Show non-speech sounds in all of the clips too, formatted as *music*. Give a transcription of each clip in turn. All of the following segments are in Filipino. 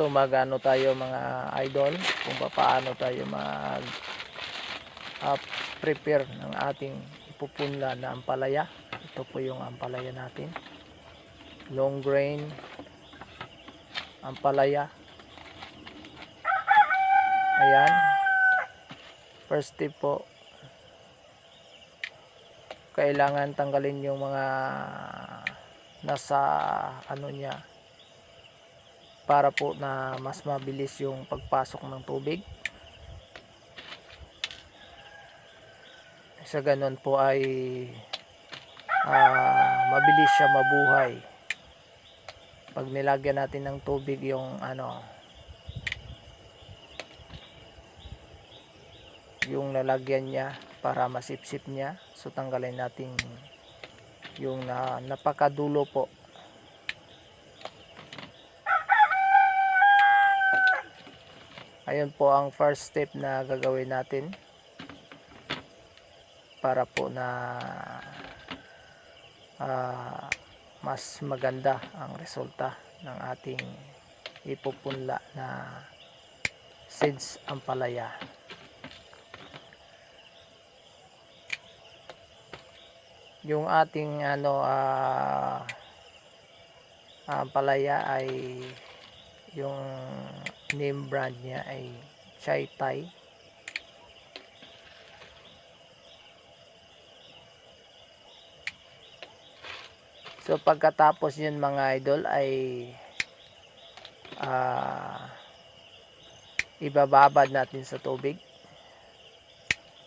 So magano tayo mga idol kung paano tayo mag ah, prepare ng ating ipupunla na ampalaya. Ito po yung ampalaya natin. Long grain ampalaya. Ayan. First tip po kailangan tanggalin yung mga nasa ano niya para po na mas mabilis yung pagpasok ng tubig. Sa ganun po ay ah, mabilis siya mabuhay. Pag nilagyan natin ng tubig yung ano yung lalagyan niya para masipsip niya. So tanggalin natin yung na, napakadulo po ayun po ang first step na gagawin natin para po na ah, mas maganda ang resulta ng ating ipupunla na seeds ampalaya yung ating ano ah ampalaya ay yung name brand niya ay Chai Tai So pagkatapos yun mga idol ay ah ibababad natin sa tubig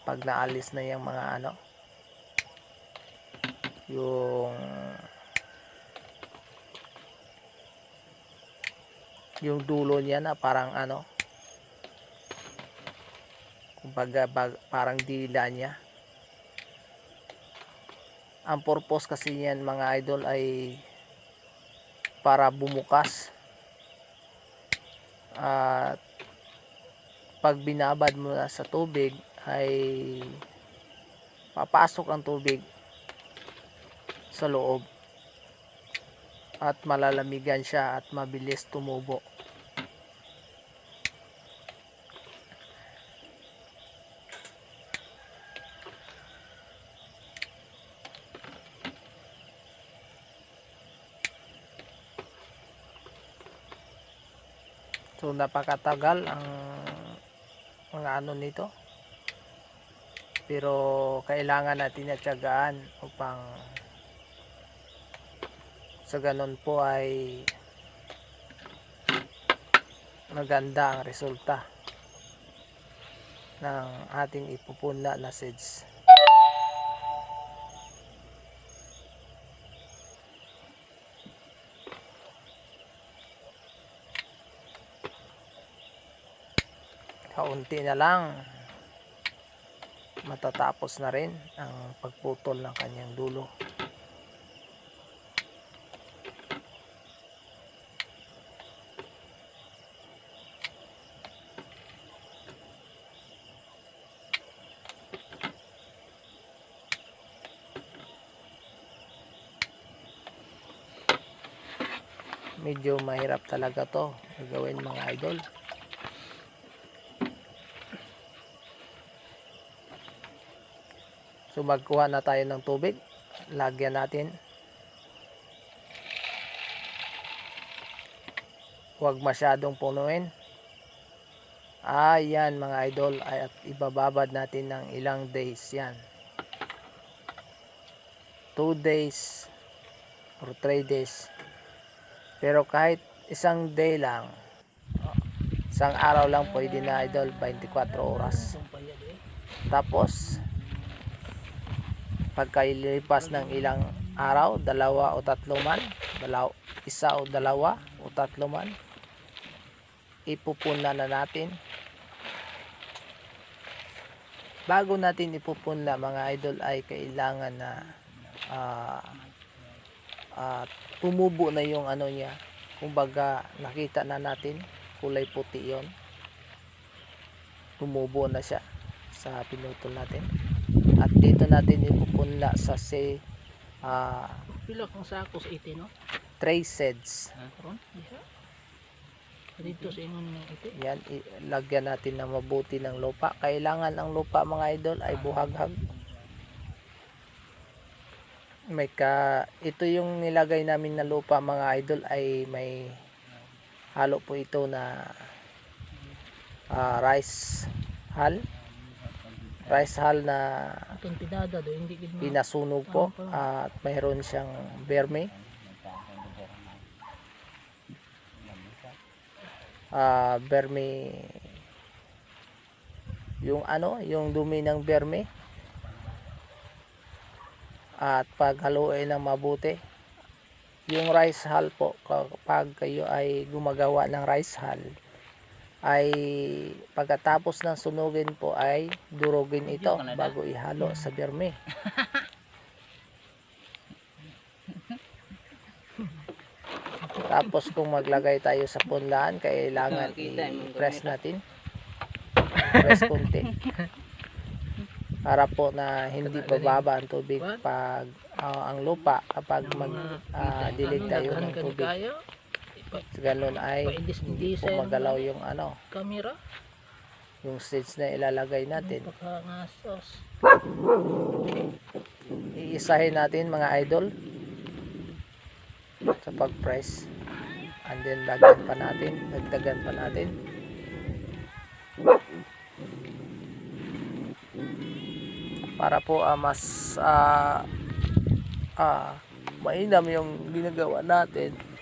pag naalis na yung mga ano yung yung dulo niya na parang ano kumbaga bag- parang dila niya. Ang purpose kasi niyan mga idol ay para bumukas. At pag binabad mo na sa tubig ay papasok ang tubig sa loob. At malalamigan siya at mabilis tumubo So napakatagal ang mga ano nito. Pero kailangan natin natyagaan upang sa ganun po ay maganda ang resulta ng ating ipupunla na seeds. Kaunti na lang. Matatapos na rin ang pagputol ng kanyang dulo. Medyo mahirap talaga to gagawin mga idol So magkuha na tayo ng tubig. Lagyan natin. Huwag masyadong punuin. Ayan mga idol at ibababad natin ng ilang days yan. 2 days or 3 days. Pero kahit isang day lang, isang araw lang pwede na idol 24 oras. Tapos pagkailipas ng ilang araw, dalawa o tatlo man, dalaw, isa o dalawa o tatlo man, ipupunla na natin. Bago natin ipupunla mga idol ay kailangan na ah ah, tumubo na yung ano niya. Kumbaga nakita na natin kulay puti yon Tumubo na siya sa pinutol natin at dito natin ipupunla sa say ah Pila kang sako sa ite no? karon? Isa. Dito sa ingon. Yan, lagyan natin ng mabuti ng lupa. Kailangan ang lupa mga idol ay buhaghag. May ka, ito yung nilagay namin na lupa mga idol ay may halo po ito na ah, rice hull. Rice hull na pinasunog po at mayroon siyang berme. Ah, berme yung ano, yung dumi ng berme. At paghaluin ng mabuti. Yung rice hull po, kapag kayo ay gumagawa ng rice hull, ay pagkatapos ng sunugin po ay durugin ito bago ihalo sa berme. *laughs* Tapos kung maglagay tayo sa punlaan, kailangan i-press natin. Press konti. Para po na hindi bababa ang tubig pag ah, ang lupa kapag mag ah, dilig tayo Daghan ng tubig. Ganun ay hindi po diesel magalaw yung ano, kamera. yung stage na ilalagay natin. Iisahin natin mga idol sa pag-press. And then lagyan pa natin, dagdagan pa natin. Para po ah, mas ah ah, mainam yung ginagawa natin.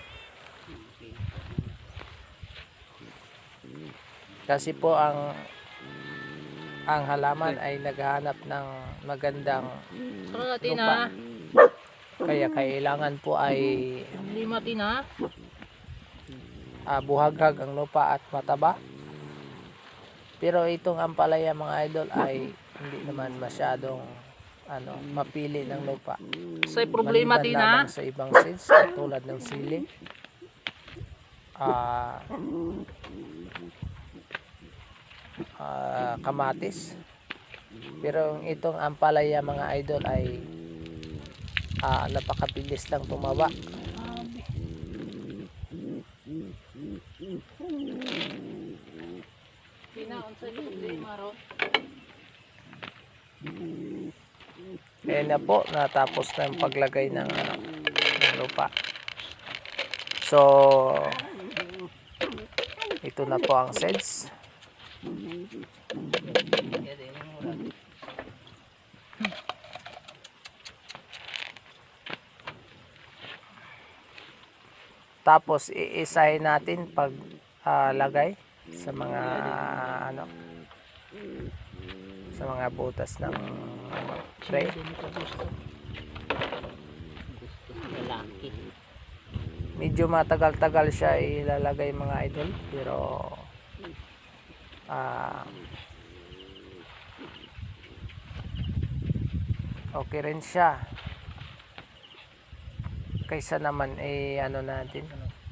Kasi po ang ang halaman ay naghahanap ng magandang Lupa. kaya kailangan po ay Lima tin ha. ah, buhaghag ang lupa at mataba. Pero itong ampalaya mga idol ay hindi naman masyadong ano, mapili ng lupa. Sa problema ha. lamang sa ibang seeds tulad ng sili. Ah ah, kamatis. Pero itong ampalaya mga idol ay ah, napakabilis lang ro. Ayan na po, natapos na yung paglagay ng, ano, ng lupa. So, ito na po ang seeds. Tapos, iisahin natin pag ah, lagay sa mga ano sa mga butas ng ano, tray. Medyo matagal-tagal siya ilalagay mga idol pero ah okay rin siya kaysa naman eh ano natin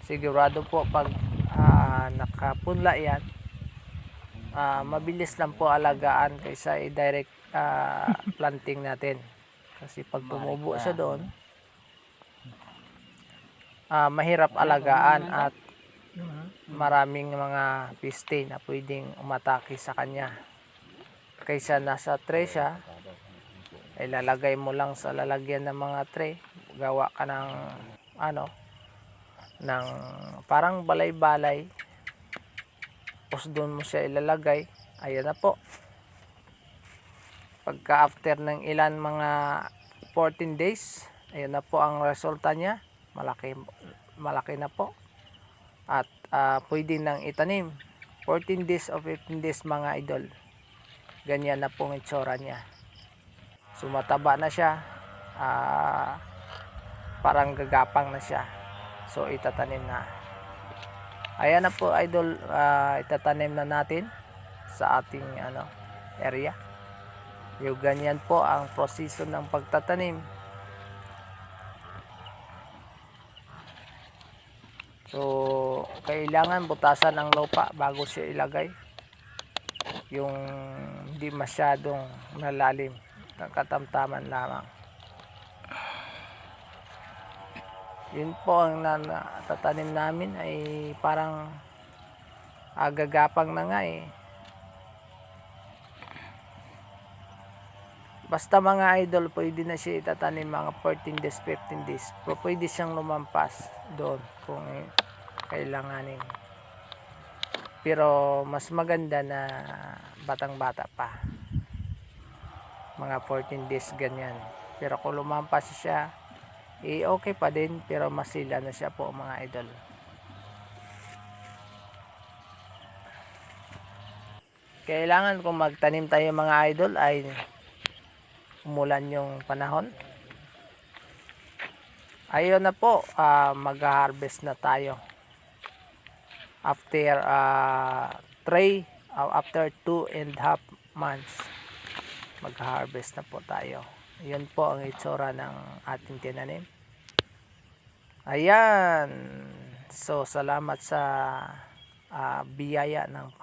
sigurado po pag ah, nakapunla yan ah, mabilis lang po alagaan kaysa i-direct ah, planting natin kasi pag tumubo siya doon ah, mahirap alagaan at. Maraming mga piste na pwedeng umatake sa kanya. Kaysa nasa tray siya, ay lalagay mo lang sa lalagyan ng mga tray. Gawa ka ng ano, ng parang balay-balay. Tapos doon mo siya ilalagay. Ayan na po. Pagka after ng ilan mga 14 days, ayan na po ang resulta niya. Malaki, malaki na po at ah, pwede nang itanim. 14 days o 15 days mga idol. Ganyan na pong itsura niya. Sumataba na siya. Ah, parang gagapang na siya. So itatanim na. Ayan na po idol. Ah, itatanim na natin sa ating ano area. Yung ganyan po ang proseso ng pagtatanim So, kailangan butasan ng lupa bago siya ilagay. Yung hindi masyadong malalim. Katamtaman lamang. Yun po ang na- natatanim namin ay parang agagapang na nga eh. Basta mga idol, pwede na siya itatanim mga 14 days, 15 days. Pwede siyang lumampas doon kung kailanganin. Pero mas maganda na batang-bata pa. Mga 14 days ganyan. Pero kung lumampas siya, eh okay pa din. Pero masila na siya po mga idol. Kailangan kung magtanim tayo mga idol ay umulan yung panahon. Ayun na po, ah, mag-harvest na tayo. After 3, after 2 and half months, mag-harvest na po tayo. Yun po ang itsura ng ating tinanim. Ayan. So, salamat sa ah, biyaya ng